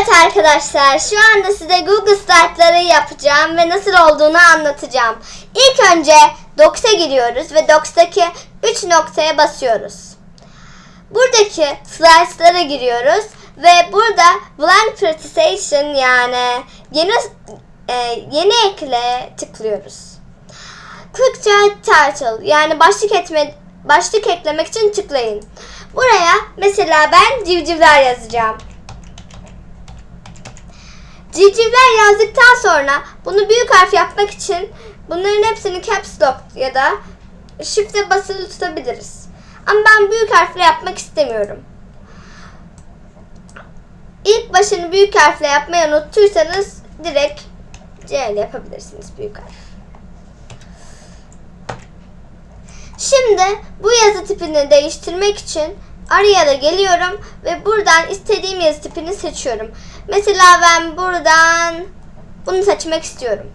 Evet arkadaşlar şu anda size Google Slide'ları yapacağım ve nasıl olduğunu anlatacağım. İlk önce Docs'a giriyoruz ve Docs'taki 3 noktaya basıyoruz. Buradaki Slides'lara giriyoruz ve burada Blank Presentation yani yeni e, yeni ekle tıklıyoruz. Click to title yani başlık etme başlık eklemek için tıklayın. Buraya mesela ben civcivler yazacağım. Civcivler yazdıktan sonra bunu büyük harf yapmak için bunların hepsini caps lock ya da shift'e basılı tutabiliriz. Ama ben büyük harfle yapmak istemiyorum. İlk başını büyük harfle yapmayı unuttuysanız direkt C ile yapabilirsiniz büyük harf. Şimdi bu yazı tipini değiştirmek için araya geliyorum ve buradan istediğim yazı tipini seçiyorum. Mesela ben buradan bunu seçmek istiyorum.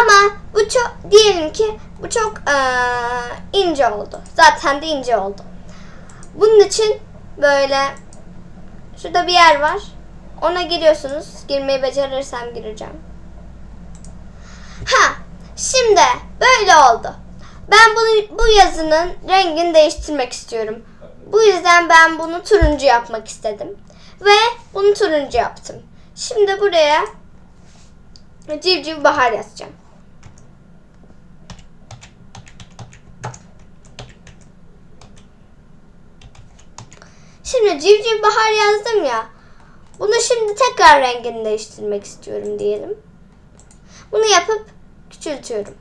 Ama bu çok diyelim ki bu çok eee, ince oldu. Zaten de ince oldu. Bunun için böyle şurada bir yer var. Ona giriyorsunuz. Girmeyi becerirsem gireceğim. Ha, şimdi böyle oldu. Ben bunu bu yazının rengini değiştirmek istiyorum. Bu yüzden ben bunu turuncu yapmak istedim. Ve bunu turuncu yaptım. Şimdi buraya civciv bahar yazacağım. Şimdi civciv bahar yazdım ya. Bunu şimdi tekrar rengini değiştirmek istiyorum diyelim. Bunu yapıp küçültüyorum.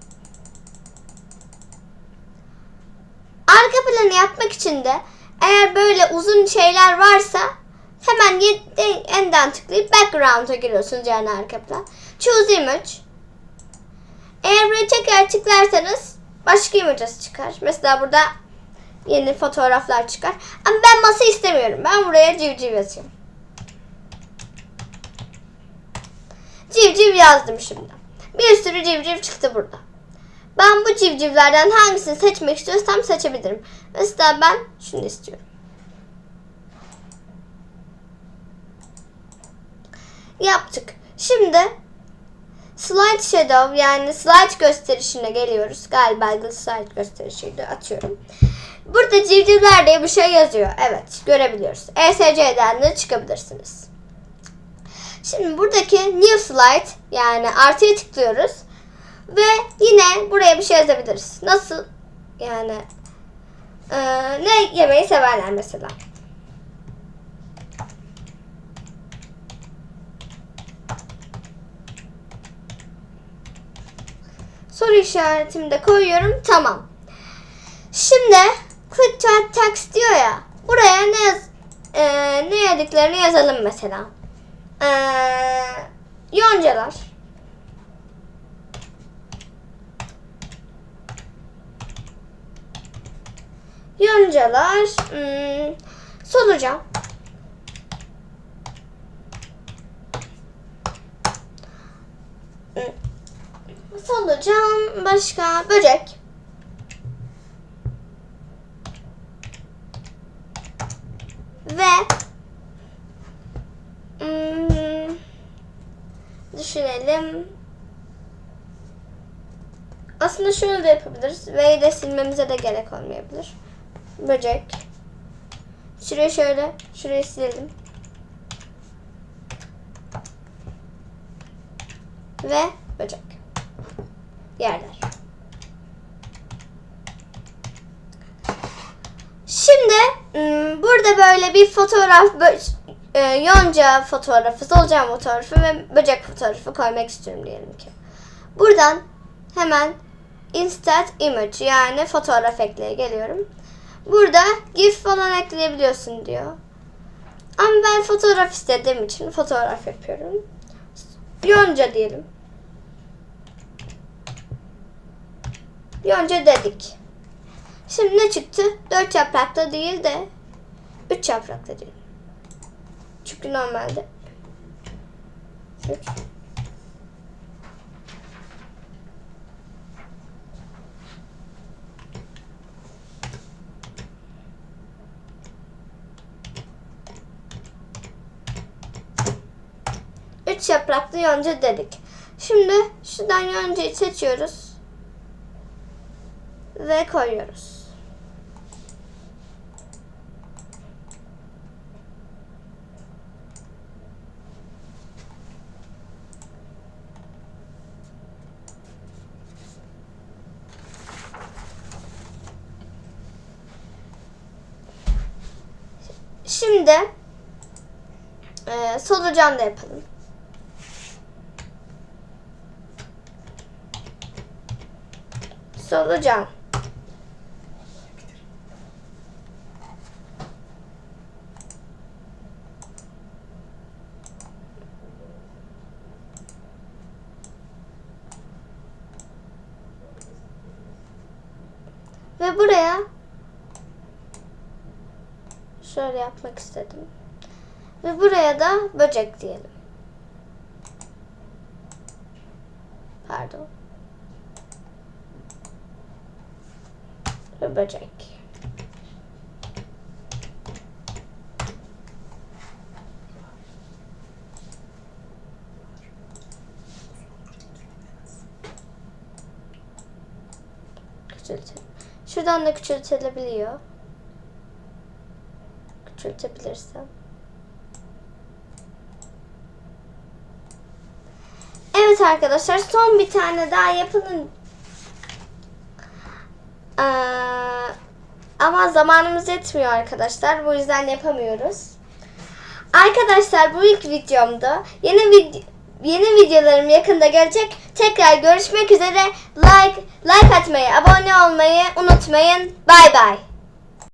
Arka planı yapmak için de eğer böyle uzun şeyler varsa hemen ye- yeniden tıklayıp background'a giriyorsunuz yani arka. Choose image. Eğer buraya tekrar tıklarsanız başka images çıkar. Mesela burada yeni fotoğraflar çıkar. Ama ben masa istemiyorum. Ben buraya civciv yazayım. Civciv yazdım şimdi. Bir sürü civciv çıktı burada. Ben bu civcivlerden hangisini seçmek istiyorsam seçebilirim. Mesela ben şunu istiyorum. Yaptık. Şimdi slide shadow yani slide gösterişine geliyoruz. Galiba slide gösterişiydi atıyorum. Burada civcivler diye bir şey yazıyor. Evet görebiliyoruz. ESC'den de çıkabilirsiniz. Şimdi buradaki new slide yani artıya tıklıyoruz. Ve yine buraya bir şey yazabiliriz. Nasıl? Yani eee, ne yemeği severler mesela. Soru işaretimi de koyuyorum. Tamam. Şimdi click to text diyor ya. Buraya ne yaz, eee, ne yediklerini yazalım mesela. Eee yoncalar. Yoncalar, hmm, solucan. Hmm, Solucan, başka böcek. Ve hmm, düşünelim. Aslında şöyle de yapabiliriz. V'yi de silmemize de gerek olmayabilir. Böcek. Şurayı şöyle, şurayı silelim. Ve böcek. Yerler. Şimdi ım, burada böyle bir fotoğraf, e, yonca fotoğrafı, solucan fotoğrafı ve böcek fotoğrafı koymak istiyorum diyelim ki. Buradan hemen Insert Image yani fotoğraf ekleye geliyorum. Burada GIF falan ekleyebiliyorsun diyor. Ama ben fotoğraf istediğim için fotoğraf yapıyorum. Yonca diyelim. Yonca dedik. Şimdi ne çıktı? Dört yaprakta değil de üç yaprakta diyelim. Çünkü normalde üç. Üç yapraklı yonca dedik. Şimdi şuradan yoncayı seçiyoruz. Ve koyuyoruz. Şimdi e, solucan da yapalım. Solucan. Ve buraya şöyle yapmak istedim. Ve buraya da böcek diyelim. Pardon. Böcek. Küçültelim. Şuradan da küçültülebiliyor. Küçültebilirsem. Evet arkadaşlar son bir tane daha yapalım. Ee, ama zamanımız yetmiyor arkadaşlar. Bu yüzden yapamıyoruz. Arkadaşlar bu ilk videomda. Yeni vid yeni videolarım yakında gelecek. Tekrar görüşmek üzere. Like like atmayı, abone olmayı unutmayın. Bay bay.